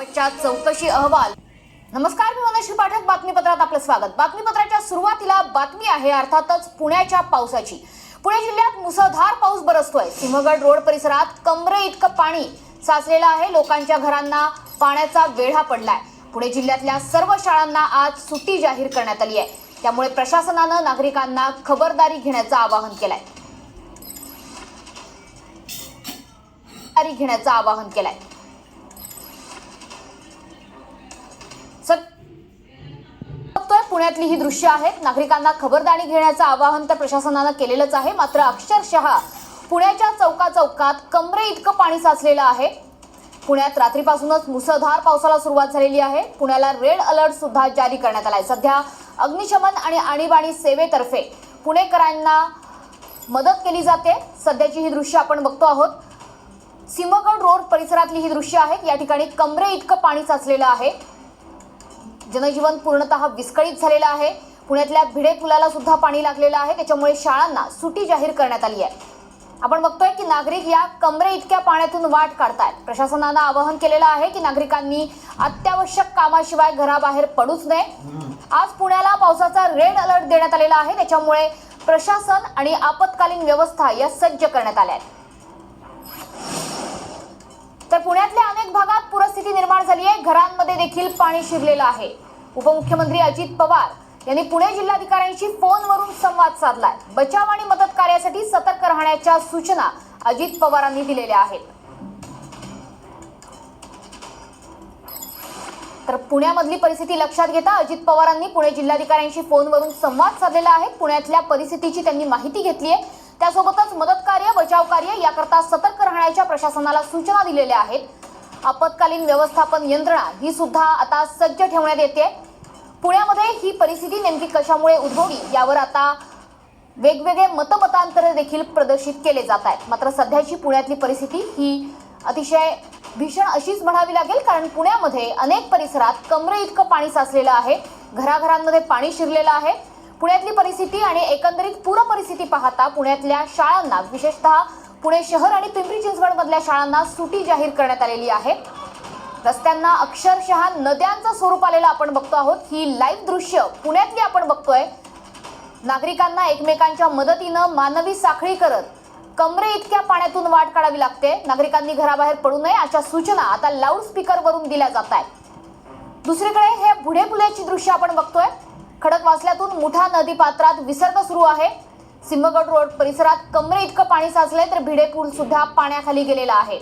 चौकशी अहवाल. नमस्कार मी मनश्री पाठक. बातमीपत्रात आपलं स्वागत. बातमीपत्राच्या सुरुवातीला बातमी आहे अर्थातच पुण्याच्या पावसाची. पुणे जिल्ह्यात मुसळधार पाऊस बरसतोय. सिंहगड रोड परिसरात कमरे इतकं पाणी साचलेलं आहे. लोकांच्या घरांना पाण्याचा वेढा पडलाय. पुणे जिल्ह्यातल्या सर्व शाळांना आज सुट्टी जाहीर करण्यात आली आहे. त्यामुळे प्रशासनानं नागरिकांना खबरदारी घेण्याचं आवाहन केलंय. घेण्याचं आवाहन केलंय. पुण्यातली ही दृश्य आहेत. नागरिकांना खबरदारी घेण्याचं आवाहन तर प्रशासनानं केलेलंच आहे. मात्र अक्षरशः पुण्याच्या चौका चौकात कमरे इतकं पाणी साचलेलं आहे. पुण्यात रात्रीपासूनच मुसळधार पावसाला सुरुवात झालेली आहे. पुण्याला रेड अलर्ट सुद्धा जारी करण्यात आलाय. सध्या अग्निशमन आणि आणीबाणी सेवेतर्फे पुणेकरांना मदत केली जाते. सध्याची ही दृश्य आपण बघतो आहोत. सिंहगड रोड परिसरातली ही दृश्य आहेत या ठिकाणी कमरे इतकं पाणी साचलेलं आहे. जनजीवन पूर्णतः विस्कळीत झालेलं आहे. पुण्यातल्या भिडे पुलाला सुद्धा पाणी लागलेलं आहे. त्याच्यामुळे शाळांना सुटी जाहीर करण्यात आली आहे. आपण बघतोय की नागरिक या कमरे इतक्या पाण्यातून वाट काढतायत. प्रशासनानं आवाहन केलेलं आहे की नागरिकांनी अत्यावश्यक कामाशिवाय घराबाहेर पडूच नये. आज पुण्याला पावसाचा रेड अलर्ट देण्यात आलेला आहे. त्याच्यामुळे प्रशासन आणि आपत्कालीन व्यवस्था या सज्ज करण्यात आल्या आहेत. तर पुण्यातल्या अनेक भागात पूरस्थिती निर्माण झाली आहे. घरांमध्ये देखील पाणी शिरलेलं आहे. उपमुख्यमंत्री अजित पवार यांनी पुणे जिल्हाधिकाऱ्यांशी फोनवरून संवाद साधलाय. बचाव आणि मदत कार्यासाठी सतर्क राहण्याच्या सूचना अजित पवारांनी दिलेल्या आहेत. तर पुण्यामधली परिस्थिती लक्षात घेता अजित पवारांनी पुणे जिल्हाधिकाऱ्यांशी फोनवरून संवाद साधलेला आहे. पुण्यातल्या परिस्थितीची त्यांनी माहिती घेतली आहे त्यासोबतच मदत कार्य बचाव कार्य याकरता सतर्क राहण्याच्या प्रशासनाला सूचना दिलेल्या आहेत. आपत्कालीन व्यवस्थापन यंत्रणा ही सुद्धा आता सज्ज ठेवण्यात येते. पुण्यामध्ये ही परिस्थिती नेमकी कशामुळे उद्भवली यावर आता वेगवेगळे मतमतांतर देखील प्रदर्शित केले जात आहेत. मात्र सध्याची पुण्यातली परिस्थिती ही अतिशय भीषण अशीच म्हणावी लागेल कारण पुण्यामध्ये अनेक परिसरात कमरे इतकं पाणी साचलेलं आहे घराघरांमध्ये पाणी शिरलेलं आहे. पुण्यातली परिस्थिती आणि एकंदरीत पूर परिस्थिती पाहता पुण्यातल्या शाळांना विशेषतः पुणे शहर आणि पिंपरी चिंचवडमधल्या शाळांना सुटी जाहीर करण्यात आलेली आहे. रस्त्यांना अक्षरशः नद्यांचं स्वरूप आलेलं आपण बघतो आहोत. ही लाईव्ह दृश्य पुण्यातली आपण बघतोय. नागरिकांना एकमेकांच्या मदतीनं मानवी साखळी करत कमरे इतक्या पाण्यातून वाट काढावी लागते. नागरिकांनी घराबाहेर पडू नये अशा सूचना आता लाऊडस्पीकरवरून दिल्या जात आहेत. दुसरीकडे हे बुढे पुल्याची दृश्य आपण बघतोय. खडकवासल्यातून मुठा नदी पात्रात विसर्ग सुरू आहे. सिंहगड रोड परिसरात कमरे इतकं पाणी साचलंय तर भिडे पूल सुद्धा पाण्याखाली गेलेला आहे.